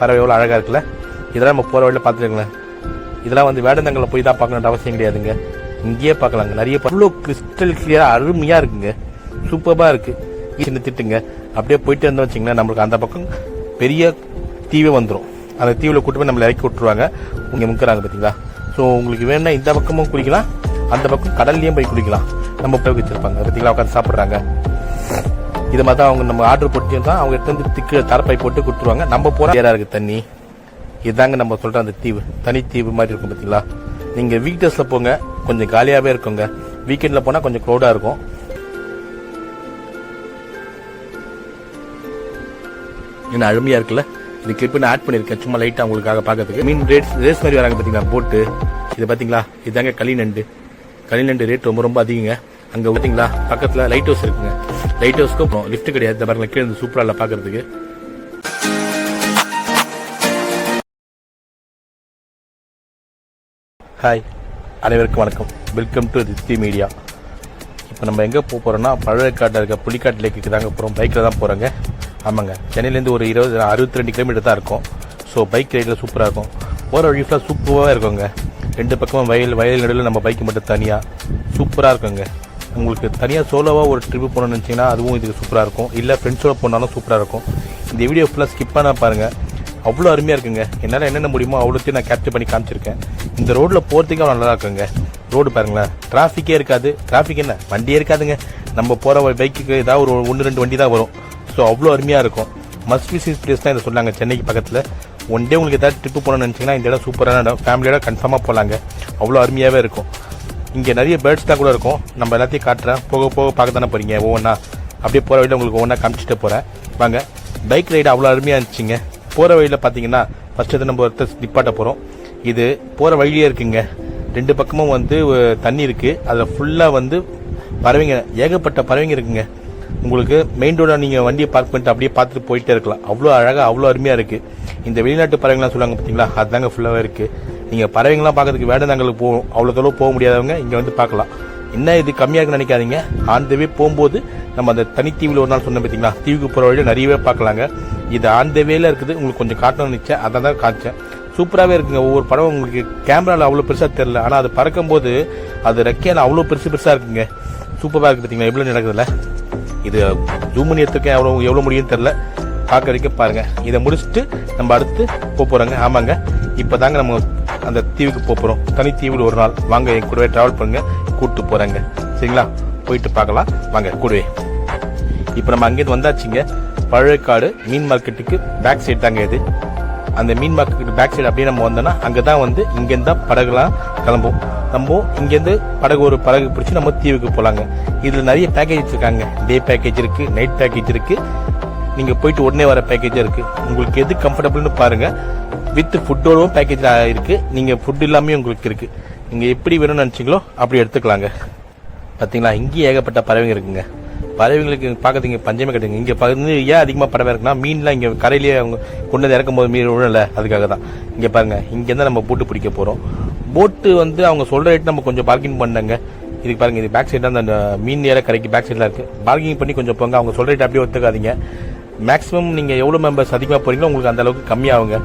பறவை எவ்வளோ அழகாக இருக்குல்ல? இதெல்லாம் நம்ம போகிற வழியில் பார்த்துருங்களேன் இதெல்லாம் வந்து வேடந்தங்களில் போய் தான் பார்க்கணுன்ற அவசியம் கிடையாதுங்க. இங்கேயே பார்க்கலாங்க. நிறைய அவ்வளோ கிறிஸ்டல் கிளியராக அருமையாக இருக்குங்க. சூப்பராக இருக்குது சின்ன திட்டுங்க. அப்படியே போயிட்டு இருந்தோம் வச்சிங்கன்னா நம்மளுக்கு அந்த பக்கம் பெரிய தீவே வந்துடும் அந்த தீவில் கூட்டு போய் நம்மளை இறக்கி விட்டுருவாங்க. இங்கே முக்கிறாங்க பார்த்தீங்களா ஸோ உங்களுக்கு வேணும்னா இந்த பக்கமும் குளிக்கலாம். அந்த பக்கம் கடல்லையும் போய் குளிக்கலாம். நம்ம போய் வச்சிருப்பாங்க பார்த்தீங்களா உட்காந்து சாப்பிட்றாங்க. இது மாதிரி தான் அவங்க நம்ம ஆர்டர் போட்டு தான் அவங்க எடுத்து திக்கு தரப்பை போட்டு கொடுத்துருவாங்க. நம்ம போகிற ஏரா இருக்கு தண்ணி. இதுதாங்க நம்ம சொல்ற அந்த தீவு. தனித்தீவு மாதிரி இருக்கும் பார்த்தீங்களா நீங்க வீக் டேஸ்ல போங்க. கொஞ்சம் காலியாவே இருக்குங்க. வீக்கெண்ட்ல போனா கொஞ்சம் க்ரௌடா இருக்கும். என்ன அழுமையாக இருக்குல்ல? இது கிளிப் நான் ஆட் பண்ணிருக்கேன் சும்மா லைட்டா உங்களுக்காக பார்க்கறதுக்கு. மீன் ரேட்ஸ் ரேஸ் மாதிரி வராங்க பாத்தீங்களா? போட்டு இது பாத்தீங்களா? இதுதாங்க களிநண்டு. களிநண்டு ரேட் ரொம்ப ரொம்ப அதிகங்க. அங்க பார்த்தீங்களா பக்கத்துல லைட் ஹவுஸ் இருக்குங்க. லைட் ஹவுஸ்க்கு லிஃப்ட் கிடையாது. இந்த பாருங்க கீழே இருந்து சூப்பரா இல்ல பாக்குறதுக்கு. ஹாய் அனைவருக்கும் வணக்கம். வெல்கம் டு தித்தி மீடியா இப்போ நம்ம எங்கே போக போகிறோம்னா பழக்காட்டில் இருக்க புலிக்காட்டு லேக்குக்கு தாங்க போகிறோம் பைக்கில் தான் போகிறோங்க ஆமாங்க. சென்னையிலேருந்து ஒரு இருபது அறுபத்தி ரெண்டு கிலோமீட்டர் தான் இருக்கும். ஸோ பைக் ரைடில் சூப்பராக இருக்கும். போகிற வழி ஃபுல்லாக சூப்பராக இருக்குங்க. ரெண்டு பக்கமும் வயல் வயல் நடுவில் நம்ம பைக்கு மட்டும் தனியாக சூப்பராக இருக்குங்க. உங்களுக்கு தனியாக சோலோவாக ஒரு ட்ரிப்பு போகணும்னு நினச்சிங்கன்னா அதுவும் இதுக்கு சூப்பராக இருக்கும். இல்லை ஃப்ரெண்ட்ஸோட போனாலும் சூப்பராக இருக்கும். இந்த வீடியோ ஃபுல்லாக ஸ்கிப் பண்ண பாருங்கள் அவ்வளோ அருமையாக இருக்குங்க. என்னால் என்னென்ன முடியுமோ அவ்வளோத்தையும் நான் கேப்சர் பண்ணி காமிச்சிருக்கேன். இந்த ரோட்டில் போகிறதுக்கு அவ்வளோ நல்லா இருக்குங்க. ரோடு பாருங்களேன். டிராஃபிக்கே இருக்காது. டிராஃபிக் என்ன? வண்டியே இருக்காதுங்க. நம்ம போகிற பைக்குக்கு ஏதாவது ஒரு ஒன்று ரெண்டு வண்டி தான் வரும். ஸோ அவ்வளோ அருமையாக இருக்கும். மஸ்ட் விசிட் பிளேஸ் தான் இதை சொன்னாங்க சென்னைக்கு பக்கத்தில். ஒன் டே உங்களுக்கு ஏதாவது ட்ரிப்பு போகணும்னு நினச்சிங்கன்னா இந்த இடம் சூப்பரான இடம். ஃபேமிலியோட கன்ஃபார்மாக போகலாங்க அவ்வளோ அருமையாகவே இருக்கும். இங்கே நிறைய பேர்ட்ஸ் தான் கூட இருக்கும். நம்ம எல்லாத்தையும் காட்டுறேன். போக போக பார்க்க தானே போகிறீங்க ஒவ்வொன்றா அப்படியே போகிற வழியில் உங்களுக்கு ஒவ்வொன்றா காமிச்சிட்டு போகிறேன் வாங்க. பைக் ரைடு அவ்வளோ அருமையாக இருந்துச்சுங்க. போகிற வழியில் பார்த்தீங்கன்னா ஃபஸ்ட்டு நம்ம ஒருத்தர் நிப்பாட்ட போகிறோம் இது போகிற வழியே இருக்குங்க. ரெண்டு பக்கமும் வந்து தண்ணி இருக்குது அதில் ஃபுல்லாக வந்து பறவைங்க ஏகப்பட்ட பறவைங்க இருக்குங்க. உங்களுக்கு மெயின் ரோடாக நீங்கள் வண்டியை பார்க் பண்ணிட்டு அப்படியே பார்த்துட்டு போயிட்டே இருக்கலாம். அவ்வளோ அழகாக அவ்வளோ அருமையாக இருக்குது இந்த வெளிநாட்டு பறவைங்களாம் சொல்லுவாங்க பார்த்தீங்களா? அதுதாங்க ஃபுல்லாகவே இருக்குது நீங்கள் பறவைங்களாம் பார்க்கறதுக்கு வேடந்தாங்களுக்கு போகும். அவ்வளோ தொலைவு போக முடியாதவங்க இங்கே வந்து பார்க்கலாம். என்ன இது கம்மியாக இருக்குன்னு நினைக்காதீங்க. ஆன் த வே போகும்போது நம்ம அந்த தனித்தீவில் ஒரு நாள் சொன்ன பார்த்தீங்களா? தீவுக்கு போகிற வழியில் நிறையவே பார்க்கலாங்க. இது ஆன் த வேல இருக்குது. உங்களுக்கு கொஞ்சம் காட்டணும்னு நினச்சேன். அதை தான் காமிச்சேன். சூப்பராகவே இருக்குங்க. ஒவ்வொரு படம் உங்களுக்கு கேமராவில் அவ்வளோ பெருசாக தெரில ஆனால் அது பறக்கும்போது அது ரெக்கையால் அவ்வளோ பெருசு பெருசாக இருக்குங்க. சூப்பராக இருக்குது பார்த்தீங்களா? எவ்வளோ நடக்குதுல்ல? இது ஜூம் பண்ணி எடுத்துருக்கேன் எவ்வளோ எவ்வளோ முடியும்னு தெரில பார்க்க வரைக்கும் பாருங்கள் இதை முடிச்சுட்டு நம்ம அடுத்து போக போகிறோங்க ஆமாங்க. இப்போ தாங்க நம்ம அந்த தீவுக்கு போக போகிறோம் தனி தீவில் ஒரு நாள். வாங்க என் கூடவே ட்ராவல் பண்ணுங்கள் கூப்பிட்டு போகிறாங்க சரிங்களா? போயிட்டு பார்க்கலாம். வாங்க கூடவே. இப்போ நம்ம அங்கேருந்து வந்தாச்சுங்க. பழையக்காடு மீன் மார்க்கெட்டுக்கு பேக் சைடு தாங்க இது. அந்த மீன் மார்க்கெட் பேக் சைடு அப்படியே நம்ம வந்தோம்னா அங்கே தான் வந்து இங்கேருந்து தான் படகுலாம் கிளம்பும். நம்ம இங்கேருந்து படகு ஒரு படகு பிடிச்சி நம்ம தீவுக்கு போகலாங்க இதில் நிறைய பேக்கேஜ் இருக்காங்க. டே பேக்கேஜ் இருக்குது நைட் பேக்கேஜ் இருக்குது நீங்கள் போயிட்டு உடனே வர பேக்கேஜாக இருக்குது உங்களுக்கு எது கம்ஃபர்டபுள்னு பாருங்கள் வித் ஃபுட்டோடவும் பேக்கேஜ் இருக்குது நீங்கள் ஃபுட் இல்லாமே உங்களுக்கு இருக்குது நீங்கள் எப்படி வேணும்னு நினச்சிங்களோ அப்படி எடுத்துக்கலாங்க. பார்த்தீங்களா இங்கேயும் ஏகப்பட்ட பறவைங்க இருக்குங்க. பறவைங்களுக்கு பார்க்கறதுக்கு பஞ்சமே கிடையாது. இங்கே வந்து ஏன் அதிகமாக பறவை இருக்குன்னா மீன்லாம் இங்கே கரையிலேயே அவங்க கொண்டு வந்து இறக்கும் போது மீன் விழல அதுக்காக தான். இங்கே பாருங்க இங்கேருந்து நம்ம போட்டு பிடிக்க போகிறோம் போட்டு வந்து அவங்க சொல்கிற ரேட் நம்ம கொஞ்சம் பார்க்கிங் பண்ணங்க. இதுக்கு பாருங்க இது பேக் சைடு தான் அந்த மீன் ஏற கரைக்கு பேக் சைடில் இருக்குது பார்க்கிங் பண்ணி கொஞ்சம் போங்க அவங்க சொல்கிற ரேட் அப்படியே ஒத்துக்காதீங்க. மேக்ஸிமம் நீங்கள் எவ்வளோ மெம்பர்ஸ் அதிகமாக போகிறீங்களோ உங்களுக்கு அந்த அளவுக்கு கம்மியாகுங்க.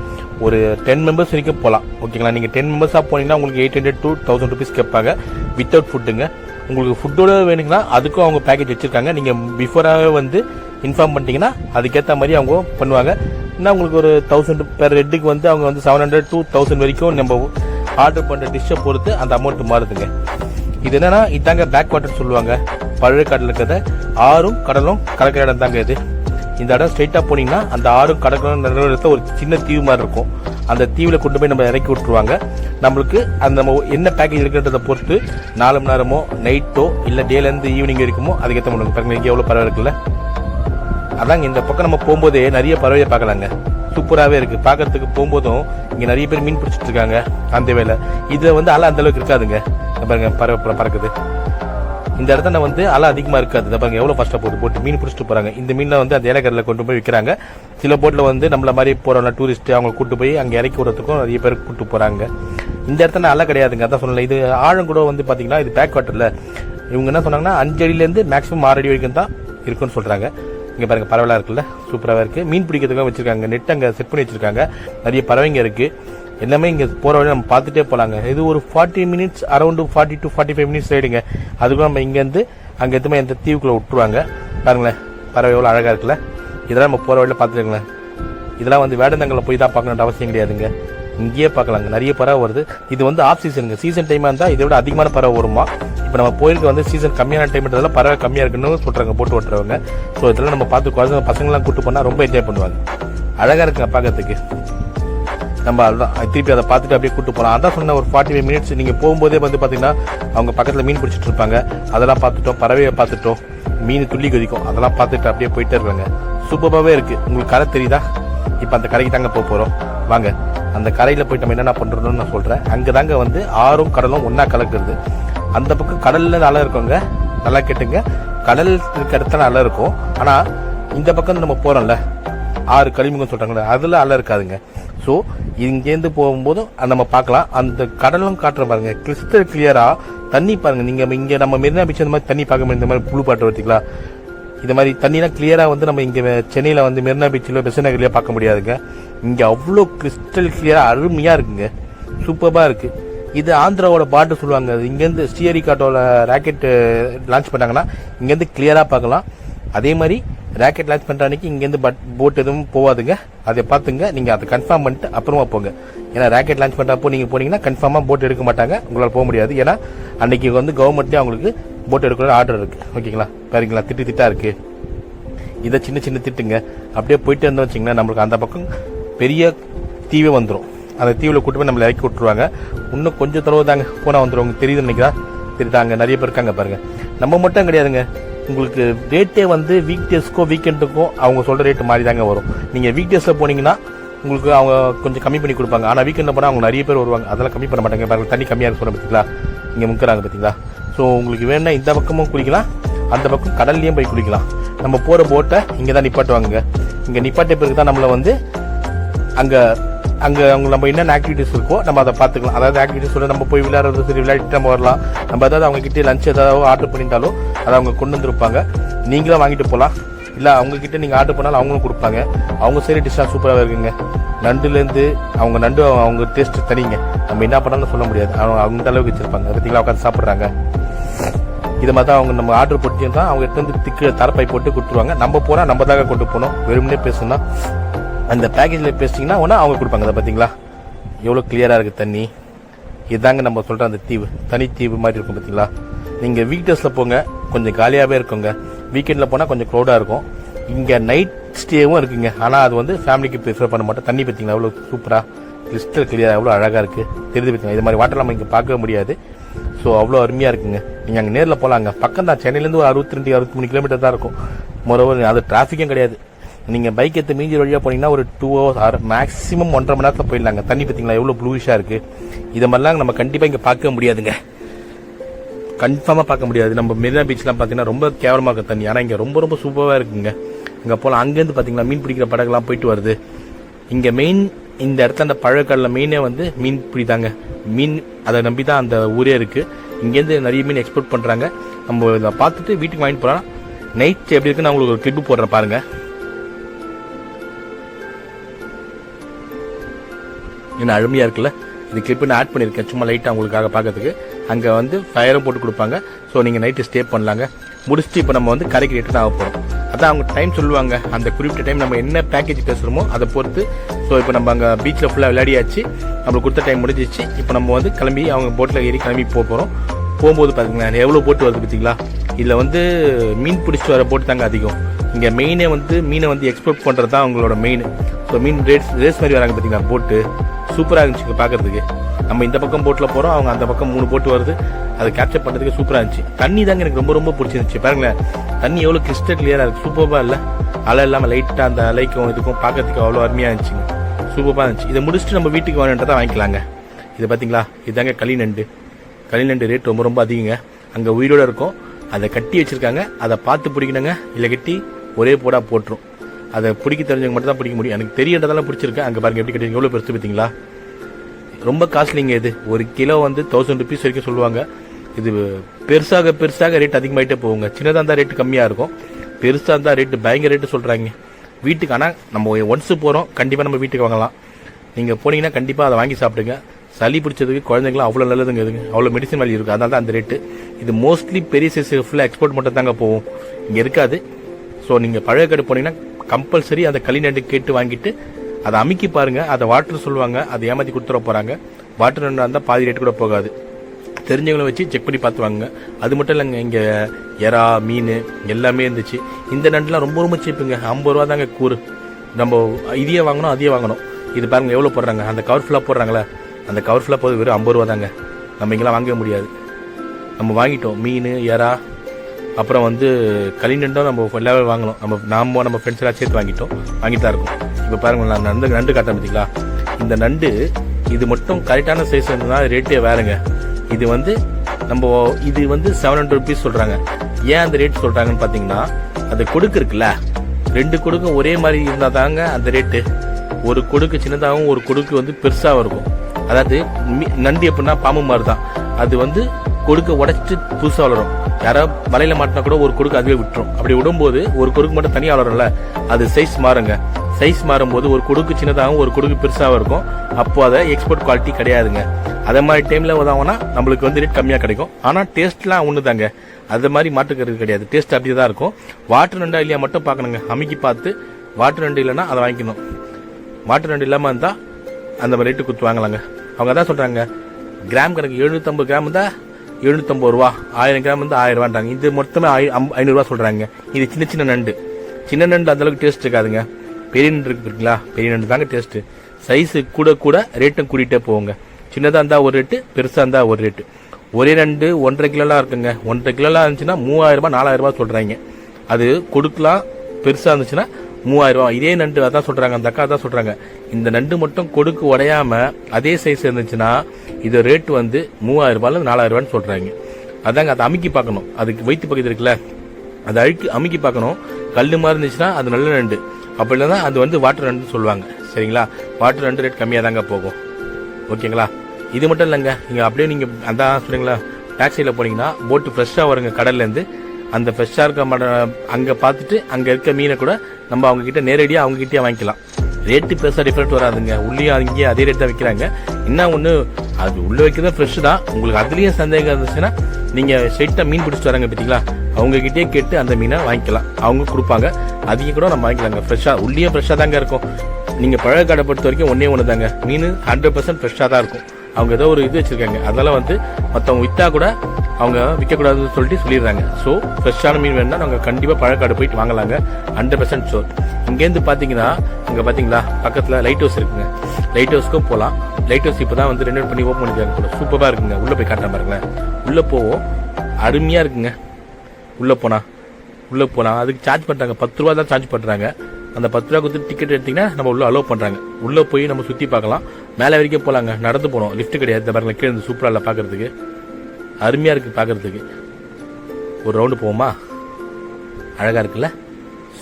ஒரு டென் மெம்பர்ஸ் வரைக்கும் போகலாம் ஓகேங்களா நீங்கள் டென் மெம்பர்ஸாக போனீங்கன்னா உங்களுக்கு eight hundred two thousand rupees கேட்பாங்க. வித்தவுட் ஃபுட்டுங்க உங்களுக்கு ஃபுட்டோட வேணுங்கன்னா அதுக்கும் அவங்க பேக்கேஜ் வச்சிருக்காங்க. நீங்கள் பிஃபோராகவே வந்து இன்ஃபார்ம் பண்ணிட்டீங்கன்னா அதுக்கேற்ற மாதிரி அவங்க பண்ணுவாங்க. இன்னும் உங்களுக்கு ஒரு தௌசண்ட் பெர் ஹெட்டுக்கு வந்து அவங்க வந்து செவன் ஹண்ட்ரட் டூ தௌசண்ட் வரைக்கும் நம்ம ஆர்டர் பண்ணுற டிஷ்ஷை பொறுத்து அந்த அமௌண்ட் மாறுதுங்க. இது என்னன்னா இதாங்க பேக் வாட்டர் சொல்லுவாங்க. பழவேக்காட்டில் இருக்கிறத ஆறும் கடலும் கலக்கிற இடம் தாங்க இது. இந்த இடம் ஸ்ட்ரெயிட்டாக போனீங்கன்னா அந்த ஆறும் கடற்கரை நடுவில் ஒரு சின்ன தீவு மாதிரி இருக்கும். அந்த தீவில் கொண்டு போய் நம்ம இறக்கி விட்டுருவாங்க நம்மளுக்கு அந்த நம்ம என்ன பேக்கேஜ் இருக்குன்றதை பொறுத்து நாலு மணி நேரமோ நைட்டோ இல்லை டேலேருந்து ஈவினிங் இருக்குமோ அதுக்கேற்ற முடியும் பாருங்க இங்க பறவை இருக்குல்ல? அதாங்க இந்த பக்கம் நம்ம போகும்போதே நிறைய பறவையை பார்க்கலாங்க. சூப்பராகவே இருக்குது பார்க்கறதுக்கு போகும்போதும் இங்கே நிறைய பேர் மீன் பிடிச்சிட்டு இருக்காங்க. அந்த வேலை. இதில் வந்து அலை அந்த அளவுக்கு இருக்காதுங்க. பாருங்க பறவை பறக்குது. இந்த இடத்துல வந்து அலை அதிகமாக இருக்காது. இந்த பாருங்க எவ்வளோ ஃபஸ்ட்டாக போட்டு போட்டு மீன் பிடிச்சிட்டு போகிறாங்க இந்த மீனை வந்து அந்த ஏலக்கரில் கொண்டு போய் விற்கிறாங்க சில போட்டில் வந்து நம்மள மாதிரி போகிறவங்க டூரிஸ்ட் அவங்க கூட்டு போய் அங்கே இறக்கி விடுறதுக்கும் நிறைய பேர் கூப்பிட்டு போகிறாங்க இந்த இடத்துல அலை கிடையாதுங்க. அதான் சொல்லலை இது ஆழம் கூட வந்து பார்த்தீங்கன்னா இது பேக் வாட்டரில் இவங்க என்ன சொன்னாங்கன்னா அஞ்சு அடியிலேருந்து மேக்ஸிமம் ஆறு அடி வரைக்கும் தான் இருக்குன்னு சொல்கிறாங்க இங்கே பாருங்க பறவைலாம் இருக்குல்ல சூப்பராக இருக்குது மீன் பிடிக்கிறதுக்காக வச்சுருக்காங்க நெட் அங்கே செட் பண்ணி வச்சுருக்காங்க. நிறைய பறவைங்க இருக்குது எல்லாமே இங்கே போகிற வழி நம்ம பார்த்துட்டே போகலாங்க இது ஒரு forty minutes around forty to forty five minutes ரைடுங்க அதுக்கும் நம்ம இங்கேருந்து அங்கே எதுவுமே எந்த தீவுக்குள்ளே விட்டுருவாங்க. பாருங்களேன் பறவை எவ்வளோ அழகாக இருக்குல்ல? இதெல்லாம் நம்ம போகிற வழியில் பார்த்துருங்களேன் இதெல்லாம் வந்து வேடந்தங்களில் போய் தான் பார்க்கணுன்ற அவசியம் கிடையாதுங்க. இங்கேயே பார்க்கலாங்க. நிறைய பறவை வருது. இது வந்து ஆஃப் சீசனுங்க சீசன் டைமாக இருந்தால் இதை விட அதிகமான பறவை வருமா? இப்போ நம்ம கோயிலுக்கு வந்து சீசன் கம்மியான டைம்ன்றதால பறவை கம்மியாக இருக்குன்னு சொல்கிறாங்க போட்டு ஓட்டுறவங்க ஸோ இதெல்லாம் நம்ம பார்த்து குழந்தை பசங்களாம் கூட்டு போனால் ரொம்ப என்ஜாய் பண்ணுவாங்க. அழகாக இருக்குங்க பார்க்கறதுக்கு. நம்ம அதுதான் திருப்பி அதை பார்த்துட்டு அப்படியே கூட்டு போகலாம் அதான் சொன்ன ஒரு ஃபார்ட்டி ஃபைவ் மினிட்ஸ் நீங்கள் போகும்போதே வந்து பார்த்தீங்கன்னா அவங்க பக்கத்தில் மீன் பிடிச்சிட்டு இருப்பாங்க. அதெல்லாம் பார்த்துட்டோம் பறவையை பார்த்துட்டோம். மீன் துள்ளி குதிக்கும். அதெல்லாம் பார்த்துட்டு அப்படியே போயிட்டே இருக்காங்க. சூப்பராகவே இருக்குது உங்களுக்கு கரை தெரியுதா? இப்போ அந்த கரைக்கு தாங்க போக போகிறோம் வாங்க அந்த கரையில் போயிட்டு நம்ம என்னென்ன பண்ணுறோம்னு நான் சொல்கிறேன் அங்கே தாங்க வந்து ஆறும் கடலும் ஒன்றா கலக்கிறது. அந்த பக்கம் கடலில் நல்லா இருக்கவங்க நல்லா கேட்டுங்க. கடல் இருக்க இடத்துல நல்லா இருக்கும். ஆனால் இந்த பக்கம் நம்ம போகிறோம்ல ஆறு கழிமுகம் சொல்கிறாங்களே அதில் அலை இருக்காதுங்க. ஸோ இங்கேருந்து போகும்போது நம்ம பார்க்கலாம். அந்த கடலும் காட்டுற பாருங்க கிறிஸ்டல் கிளியரா தண்ணி பாருங்க. நீங்க இங்க நம்ம மெரினா பீச் அந்த மாதிரி தண்ணி பார்க்க முடியும். இந்த மாதிரி புழு பாட்டு வரீங்களா இது மாதிரி தண்ணிலாம் கிளியரா வந்து நம்ம இங்க சென்னையில வந்து மெரினா பீச்சில் பெசன் பார்க்க முடியாதுங்க. இங்க அவ்வளோ கிறிஸ்டல் கிளியரா அருமையா இருக்குங்க. சூப்பரா இருக்கு. இது ஆந்திராவோட பாட்டு சொல்லுவாங்க. அது இங்கேருந்து ஸ்ரீஹரிகாட்டோட ராக்கெட் லான்ச் பண்ணாங்கன்னா இங்கேருந்து கிளியரா பார்க்கலாம். அதே மாதிரி ராக்கெட் லான்ச் பண்ணுற அன்னைக்கு இங்கேருந்து பட் போட் எதுவும் போகாதுங்க அதை பார்த்துங்க. நீங்கள் அதை கன்ஃபார்ம் பண்ணிட்டு அப்புறமா போங்க. ஏன்னா ராக்கெட் லான்ச் பண்ணுறப்போ நீங்கள் போனீங்கன்னா கன்ஃபார்மாக போட் எடுக்க மாட்டாங்க. உங்களால் போக முடியாது. ஏன்னா அன்றைக்கி வந்து கவர்மெண்ட்லேயே அவங்களுக்கு போட் எடுக்கிற ஆர்டர் இருக்குது ஓகேங்களா? பாருங்களா திட்டு திட்டாக இருக்குது இதை சின்ன சின்ன திட்டுங்க. அப்படியே போயிட்டு இருந்தோம் வச்சிங்கன்னா நம்மளுக்கு அந்த பக்கம் பெரிய தீவே வந்துடும் அந்த தீவில் கூட்டு போய் நம்மளை இறக்கி விட்டுருவாங்க. இன்னும் கொஞ்சம் தடவை தாங்க போனால் வந்துடும் உங்களுக்கு தெரியுது நினைக்கிறா தெரியுதாங்க நிறைய பேர் இருக்காங்க பாருங்கள் நம்ம மட்டும் கிடையாதுங்க. உங்களுக்கு ரேட்டே வந்து வீக் டேஸ்க்கோ வீக்கெண்டுக்கோ அவங்க சொல்கிற ரேட்டு மாதிரி தாங்க வரும். நீங்கள் வீக் டேஸில் போனீங்கன்னா உங்களுக்கு அவங்க கொஞ்சம் கம்மி பண்ணி கொடுப்பாங்க. ஆனால் வீக்கெண்டில் போனால் அவங்க நிறைய பேர் வருவாங்க. அதெல்லாம் கம்மி பண்ண மாட்டாங்க. பாருங்கள் தண்ணி கம்மியாக இருக்கு பார்த்தீங்களா இங்கே முக்கிறாங்க பார்த்தீங்களா ஸோ உங்களுக்கு வேணும்னா இந்த பக்கமும் குளிக்கலாம். அந்த பக்கம் கடல்லையும் போய் குளிக்கலாம். நம்ம போகிற போட்டை இங்கே தான் நிப்பாட்டுவாங்க இங்கே நிப்பாட்டிய பிறகு தான் நம்மளை வந்து அங்கே அங்கே அவங்க நம்ம என்னென்ன ஆக்டிவிட்டிஸ் இருக்கோ நம்ம அதை பார்த்துக்கலாம். அதாவது ஆக்டிவிட்டிஸோட நம்ம போய் விளையாடுறது சரி விளையாடிட்டு நம்ம வரலாம். நம்ம ஏதாவது அவங்க கிட்டே லஞ்ச் ஏதாவது ஆர்டர் பண்ணிட்டாலும் அதை அவங்க கொண்டு வந்துருப்பாங்க. நீங்களும் வாங்கிட்டு போகலாம் இல்லை அவங்கக்கிட்ட நீங்கள் ஆர்டர் பண்ணாலும் அவங்களும் கொடுப்பாங்க. அவங்க சரி டிஷ்ஷாக சூப்பராக இருக்குங்க. நண்டுலேருந்து அவங்க நண்டு அவங்க டேஸ்ட் தனிங்க. நம்ம என்ன பண்ணாலும் சொல்ல முடியாது. அவங்க அந்த அளவுக்கு வச்சுருப்பாங்க. பார்த்தீங்களா உட்காந்து சாப்பிட்றாங்க. இது மாதிரி தான் அவங்க நம்ம ஆர்டர் போட்டு தான் அவங்க எடுத்து வந்து திக்கு தரப்பை போட்டு கொடுத்துருவாங்க. நம்ம போனால் நம்ம தாங்க கொண்டு போகணும். வெறுமனே பேசணும்னா. அந்த பேக்கேஜில் பேசிட்டீங்கன்னா ஒன்றா அவங்க கொடுப்பாங்க அதை பார்த்தீங்களா? எவ்வளோ கிளியராக இருக்குது தண்ணி. இதாங்க நம்ம சொல்கிற அந்த தீவு. தனித்தீவு மாதிரி இருக்கும் பார்த்தீங்களா? நீங்கள் வீக் டேஸில் போங்க கொஞ்சம் காலியாகவே இருக்குங்க. வீக்கெண்டில் போனால் கொஞ்சம் க்ரௌடாக இருக்கும். இங்கே நைட் ஸ்டேவும் இருக்குங்க. ஆனால் அது வந்து ஃபேமிலிக்கு ப்ரிஃபர் பண்ண மாட்டோம். தண்ணி பார்த்தீங்களா எவ்வளோ சூப்பராக கிறிஸ்டல் கிளியராக எவ்வளோ அழகாக இருக்குது தெரிஞ்சு பார்த்தீங்களா? இது மாதிரி வாட்டர் நம்ம இங்கே பார்க்க முடியாது. ஸோ அவ்வளோ அருமையாக இருக்குங்க. நீங்கள் அங்கே நேரில் போகலாங்க பக்கம் தான் சென்னையிலேருந்து ஒரு அறுபத்தி ரெண்டு அறுபத்தி மூணு கிலோமீட்டர் தான் இருக்கும். மொரவர் அது டிராஃபிக்கும் கிடையாது. நீங்கள் பைக் எடுத்து மீஞ்சி வழியாக போனீங்கன்னா ஒரு டூ ஹவர்ஸ் ஆர் மேக்ஸிமம் ஒன்றரை மணி நேரத்தில் போயிடலாங்க. தண்ணி பார்த்தீங்களா எவ்வளோ ப்ளூஷாக இருக்குது இது மாதிரிலாம் நம்ம கண்டிப்பாக இங்கே பார்க்க முடியாதுங்க. கன்ஃபார்மாக பார்க்க முடியாது. நம்ம மெரினா பீச்லாம் பார்த்தீங்கன்னா ரொம்ப கேவலமாக இருக்கும் தண்ணி. ஆனால் இங்கே ரொம்ப ரொம்ப சூப்பராக இருக்குங்க. இங்கே போகலாம் அங்கேருந்து பார்த்தீங்கன்னா மீன் பிடிக்கிற படகுலாம் போயிட்டு வருது. இங்கே மெயின் இந்த இடத்துல அந்த பழக்கடலில் மெயினே வந்து மீன் பிடிதாங்க மீன் அதை நம்பி தான் அந்த ஊரே இருக்குது இங்கேருந்து நிறைய மீன் எக்ஸ்போர்ட் பண்ணுறாங்க நம்ம இதை பார்த்துட்டு வீட்டுக்கு வாங்கிட்டு போகலாம் நைட் எப்படி இருக்குன்னு நான் உங்களுக்கு ஒரு கிளிப்பு போடுறேன் பாருங்க. இன்னும் அருமையாக இருக்குல்ல? இது கிளிப் நான் ஆட் பண்ணியிருக்கேன் சும்மா லைட்டாக உங்களுக்காக பார்க்கறதுக்கு. அங்கே வந்து ஃபயரும் போட்டு கொடுப்பாங்க. ஸோ நீங்கள் நைட்டு ஸ்டே பண்ணலாங்க. முடிச்சுட்டு இப்போ நம்ம வந்து கரைக்கு ரிட்டர்ன் ஆக போகிறோம் அதான் அவங்க டைம் சொல்லுவாங்க. அந்த குறிப்பிட்ட டைம் நம்ம என்ன பேக்கேஜ் பேசுகிறோமோ அதை பொறுத்து. ஸோ இப்போ நம்ம அங்கே பீச்சில் ஃபுல்லாக விளையாடியாச்சு. நம்மளுக்கு கொடுத்த டைம் முடிஞ்சிச்சு இப்போ நம்ம வந்து கிளம்பி அவங்க போட்டில் ஏறி கிளம்பி போக போகிறோம் போகும்போது பார்த்தீங்களா எவ்வளோ போட்டு வருது பார்த்தீங்களா இதில் வந்து மீன் பிடிச்சிட்டு வர போட்டு தாங்க அதிகம். இங்கே மெயினே வந்து மீனை வந்து எக்ஸ்போர்ட் பண்ணுறது தான் அவங்களோட மெயின் ஸோ மீன் ரேட்ஸ் ரேஸ் மாதிரி வராங்க பார்த்தீங்களா போட்டு சூப்பராக இருந்துச்சு பார்க்கறதுக்கு நம்ம இந்த பக்கம் போட்டில் போகிறோம் அவங்க அந்த பக்கம் மூணு போட்டு வருது. அதை கேப்சர் பண்ணுறதுக்கு சூப்பராக இருந்துச்சு. தண்ணி தாங்க எனக்கு ரொம்ப ரொம்ப பிடிச்சிருந்துச்சு. பாருங்களேன் தண்ணி எவ்வளோ கிறிஸ்டல் கிளியராக இருக்குது சூப்பராக இல்லை. அலை இல்லாமல் லைட்டாக அந்த அலைக்கும் இதுக்கும் பார்க்கறதுக்கு அவ்வளோ அருமையாக இருந்துச்சுங்க. சூப்பராக இருந்துச்சு. இதை முடிச்சுட்டு நம்ம வீட்டுக்கு வேணுன்றதை வாங்கிக்கலாங்க. இது பார்த்தீங்களா இதாங்க களிநண்டு. களிநண்டு ரேட் ரொம்ப ரொம்ப அதிகங்க. அங்கே உயிரோட இருக்கும். அதை கட்டி வச்சிருக்காங்க. அதை பார்த்து பிடிக்கணுங்க. இல்லை கட்டி ஒரே போடாக போட்டுரும். அதை பிடிக்க தெரிஞ்சவங்க மட்டும் தான் பிடிக்க முடியும். எனக்கு தெரியன்றதெல்லாம் பிடிச்சிருக்கு. அங்கே பாருங்க எப்படி கேட்டீங்க எவ்வளோ பெருசு பார்த்தீங்களா? ரொம்ப காஸ்ட்லிங்க இது. ஒரு கிலோ வந்து தௌசண்ட் ருபீஸ் வரைக்கும் சொல்லுவாங்க. இது பெருசாக பெருசாக ரேட் அதிகமாகிட்டே போகுங்க. சின்னதாக இருந்தால் ரேட்டு கம்மியாக இருக்கும். பெருசாக இருந்தால் ரேட்டு பயங்கர ரேட்டு சொல்கிறாங்க வீட்டுக்கு ஆனால் நம்ம ஒன்ஸு போகிறோம் கண்டிப்பாக நம்ம வீட்டுக்கு வாங்கலாம். நீங்கள் போனீங்கன்னா கண்டிப்பாக அதை வாங்கி சாப்பிடுங்க. சளி பிடிச்சதுக்கு குழந்தைங்களாம் அவ்வளோ நல்லதுங்க இதுங்க அவ்வளோ மெடிசன் வேல்யூ இருக்குது அதனால தான் அந்த ரேட்டு இது மோஸ்ட்லி பெரிய சைஸ் ஃபுல்லாக எக்ஸ்போர்ட் மட்டும் தாங்க போகும். இங்கே இருக்காது. ஸோ நீங்கள் பழைய கடை போனீங்கன்னா கம்பல்சரி அந்த களி நண்டு கேட்டு வாங்கிட்டு அதை அமுக்கி பாருங்க அதை வாட்டர் சொல்லுவாங்க அதை ஏமாற்றி கொடுத்துட போகிறாங்க வாட்டர் நண்டா இருந்தால் பாதி ரேட்டு கூட போகாது. தெரிஞ்சவங்களை வச்சு செக் பண்ணி பார்த்து அது மட்டும் இல்லைங்க இங்கே எறா மீன் எல்லாமே இருந்துச்சு. இந்த நண்டுலாம் ரொம்ப ரொம்ப சீப்புங்க ஐம்பது ரூபா தாங்க கூறு. நம்ம இதையே வாங்கணும் அதையே வாங்கணும். இது பாருங்க எவ்வளோ போடுறாங்க? அந்த கவர் ஃபுல்லாக போடுறாங்களே. அந்த கவர் ஃபுல்லாக போது வெறும் ஐம்பது ரூபா தாங்க. நம்ம இங்கெல்லாம் வாங்கவே முடியாது. நம்ம வாங்கிட்டோம். மீன் எறா அப்புறம் வந்து கலிநண்டும் நம்ம எல்லாமே வாங்கணும். நம்ம நாம நம்ம ஃப்ரெண்ட்ஸ் எல்லாம் சேர்த்து வாங்கிட்டோம். வாங்கிட்டு தான் இருக்கோம். இப்போ பாருங்கள் நான் நண்டு நண்டு காட்டேன் பார்த்தீங்களா இந்த நண்டு இது மட்டும் கரெக்டான சைஸ் இருந்ததுன்னா ரேட்டே வேறுங்க. இது வந்து நம்ம இது வந்து செவன் ஹண்ட்ரட் ருபீஸ் சொல்கிறாங்க ஏன் அந்த ரேட் சொல்கிறாங்கன்னு பார்த்தீங்கன்னா அது கொடுக்கு இருக்குல்ல ரெண்டு கொடுக்கும் ஒரே மாதிரி இருந்தால் தாங்க அந்த ரேட்டு ஒரு கொடுக்கு சின்னதாகவும் ஒரு கொடுக்கு வந்து பெருசாகவும் இருக்கும். அதாவது நண்டு எப்படின்னா பாம்பு மாதிரி தான் அது வந்து கொடுக்க உடைச்சிட்டு புதுசாக வளரும். யாராவது மலையில மாட்டினா கூட ஒரு கொடுக்கு அதுவே விட்டுரும். அப்படி விடும்போது ஒரு கொடுக்கு மட்டும் தனியாக வளரும்ல அது சைஸ் மாறுங்க. சைஸ் மாறும்போது ஒரு கொடுக்கு சின்னதாகவும் ஒரு கொடுக்கு பெருசாகவும் இருக்கும். அப்போ அதை எக்ஸ்போர்ட் குவாலிட்டி கிடையாதுங்க. அதே மாதிரி டைமில் உதவுனா நம்மளுக்கு வந்து ரேட் கம்மியாக கிடைக்கும். ஆனால் டேஸ்ட்லாம் ஒன்று தாங்க அது மாதிரி மாட்டுக்கிறது கிடையாது. டேஸ்ட் அப்படியே தான் இருக்கும். வாட்டர் நண்டா இல்லையா மட்டும் பார்க்கணுங்க. அமுக்கி பார்த்து வாட்டர் நண்டு இல்லைன்னா அதை வாங்கிக்கணும். வாட்டர் நண்டு இல்லாமல் இருந்தால் அந்த மாதிரி ரேட்டு கொடுத்து வாங்கலாங்க. அவங்க தான் சொல்கிறாங்க கிராம் கணக்கு எழுநூற்றம்பது கிராம் இருந்தால் எழுநூற்றம்பது ரூபா. ஆயிரம் கிராம் வந்து ஆயிரம் ரூபான்றாங்க. இது மொத்தமே ஐ- ஐநூறுரூவா சொல்கிறாங்க இது சின்ன சின்ன நண்டு. சின்ன நண்டு அந்த அளவுக்கு டேஸ்ட் இருக்காதுங்க. பெரிய நண்டு இருக்குங்களா பெரிய நண்டு தாங்க டேஸ்ட்டு சைஸு கூட கூட ரேட்டும் கூட்டிகிட்டே போவோங்க சின்னதாக இருந்தால் ஒரு ரேட்டு பெருசாக இருந்தால் ஒரு ரேட்டு ஒரே நண்டு ஒன்றரை கிலோலாம் இருக்குங்க. ஒன்றரை கிலோலாம் இருந்துச்சுன்னா மூவாயிரம் ரூபா நாலாயிரம் சொல்கிறாங்க அது கொடுக்கலாம். பெருசாக இருந்துச்சுன்னா மூவாயிரம் ரூபா இதே நண்டு அதான் சொல்றாங்க அந்த அக்கா தான் சொல்றாங்க. இந்த நண்டு மட்டும் கொடுக்கு உடையாம அதே சைஸ் இருந்துச்சுன்னா இது ரேட் வந்து மூவாயிரம் ரூபாயில நாலாயிரம் ரூபான்னு சொல்றாங்க. அதாங்க அதை அமுக்கி பார்க்கணும். அதுக்கு வயிற்று பகுதி இருக்குல்ல அதை அழுக்கி அமுக்கி பார்க்கணும். கல் மாதிரி இருந்துச்சுன்னா அது நல்ல நண்டு. அப்படி இல்லைன்னா அது வந்து வாட்டர் நண்டுன்னு சொல்லுவாங்க. சரிங்களா? வாட்டர் நண்டு ரேட் கம்மியாக தாங்க போகும். ஓகேங்களா? இது மட்டும் இல்லைங்க. நீங்கள் அப்படியே நீங்கள் அதான் சொல்றீங்களா? டாக்ஸியில் போனீங்கன்னா போட்டு ஃப்ரெஷ்ஷாக வருங்க கடல்லேருந்து அந்த ஃப்ரெஷ்ஷாக இருக்க மாட அங்கே பார்த்துட்டு அங்கே இருக்க மீனை கூட நம்ம அவங்கக்கிட்ட நேரடியாக அவங்ககிட்டே வாங்கிக்கலாம். ரேட்டு பெருசாக டிஃப்ரெண்ட் வராதுங்க. உள்ளேயும் அங்கேயும் அதே ரேட் தான் விற்கிறாங்க என்ன ஒன்று அது உள்ளே வைக்கிறது ஃப்ரெஷ்ஷு தான். உங்களுக்கு அதுலேயும் சந்தேகம் இருந்துச்சுன்னா நீங்கள் ஸ்ட்ரைட்டாக மீன் பிடிச்சிட்டு வராங்க பார்த்தீங்களா அவங்கக்கிட்டே கேட்டு அந்த மீனை வாங்கிக்கலாம். அவங்க கொடுப்பாங்க. அதையும் கூட நம்ம வாங்கிக்கலாங்க. ஃப்ரெஷ்ஷாக உள்ளேயும் ஃப்ரெஷ்ஷாக தாங்க இருக்கும். நீங்கள் பழக கடை பொறுத்த வரைக்கும் ஒன்றே ஒன்று தாங்க. மீன் ஹண்ட்ரட் பர்சன்ட் ஃப்ரெஷ்ஷாக தான் இருக்கும். அவங்க ஏதோ ஒரு இது வச்சுருக்காங்க. அதெல்லாம் வந்து மற்றவங்க விற்றா கூட அவங்க விற்கக்கூடாதுன்னு சொல்லிட்டு சொல்லிடுறாங்க. ஸோ ஃப்ரெஷ்ஷான மீன் வேணும்னா நாங்கள் கண்டிப்பாக பழக்காடு போயிட்டு வாங்கலாங்க. ஹண்ட்ரட் பர்சன்ட் ஷோர் இங்கேருந்து பார்த்தீங்கன்னா அங்கே பார்த்தீங்களா பக்கத்தில் லைட் ஹவுஸ் இருக்குங்க. லைட் ஹவுஸ்க்கும் போகலாம் லைட் ஹவுஸ் இப்போ தான் வந்து ரெனோட் பண்ணி ஓப்பன் பண்ணிருக்காங்க சூப்பராக இருக்குங்க. உள்ளே போய் காட்டுறேன் பாருங்களேன். உள்ளே போவோம். அருமையாக இருக்குங்க. உள்ளே போனால் உள்ளே போனால் அதுக்கு சார்ஜ் பண்ணுறாங்க பத்து ரூபா தான் சார்ஜ் பண்ணுறாங்க அந்த பத்து ரூபா கொடுத்து டிக்கெட் எடுத்தீங்கன்னா நம்ம உள்ளே அலோவ் பண்ணுறாங்க உள்ளே போய் நம்ம சுற்றி பார்க்கலாம். மேலே வரைக்கும் போகலாங்க நடந்து போனோம். லிஃப்ட் கிடையாது. இந்த பாருங்க கீழே இருந்து சூப்பராக இல்லை பார்க்குறதுக்கு. அருமையாக இருக்குது பார்க்குறதுக்கு ஒரு ரவுண்டு போவோமா? அழகாக இருக்குல்ல?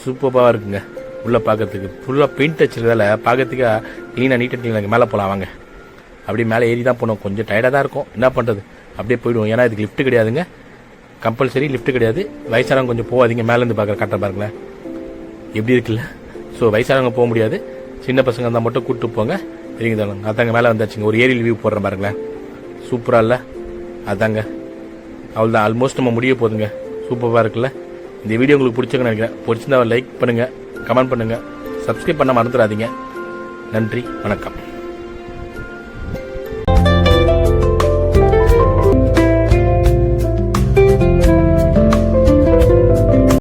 சூப்பராக இருக்குங்க. உள்ளே பார்க்கறதுக்கு ஃபுல்லாக பெயிண்ட் வச்சிருக்கதால பார்க்கறதுக்கு க்ளீனாக நீட்டாக அண்ட் மேலே போகலாம் வாங்க. அப்படியே மேலே ஏறி தான் போனோம் கொஞ்சம் டயர்டாக தான் இருக்கும். என்ன பண்ணுறது அப்படியே போயிடுவோம். ஏன்னா இதுக்கு லிஃப்ட்டு கிடையாதுங்க. கம்பல்சரி லிஃப்ட்டு கிடையாது. வயசானவங்க கொஞ்சம் போகாதீங்க. மேலேருந்து பார்க்குற கரெக்டாக பாருங்களேன். எப்படி இருக்குல்ல? ஸோ வயசானவங்க போக முடியாது. சின்ன பசங்க இருந்தால் மட்டும் கூப்பிட்டு போங்க. பெரியவங்க தாங்க அதாங்க மேலே வந்தாச்சுங்க. ஒரு ஏரியல் வியூ போடுறேன் பாருங்களேன். சூப்பராக இல்லை? அதாங்க. அவ்வளோதான் ஆல்மோஸ்ட் நம்ம முடிய போகுதுங்க சூப்பராக இருக்குல்ல? இந்த வீடியோ உங்களுக்கு பிடிச்சிருக்குன்னு நினைக்கிறேன். பிடிச்சிருந்தா லைக் பண்ணுங்கள் கமெண்ட் பண்ணுங்கள் சப்ஸ்கிரைப் பண்ண மறந்துடாதீங்க. நன்றி வணக்கம்.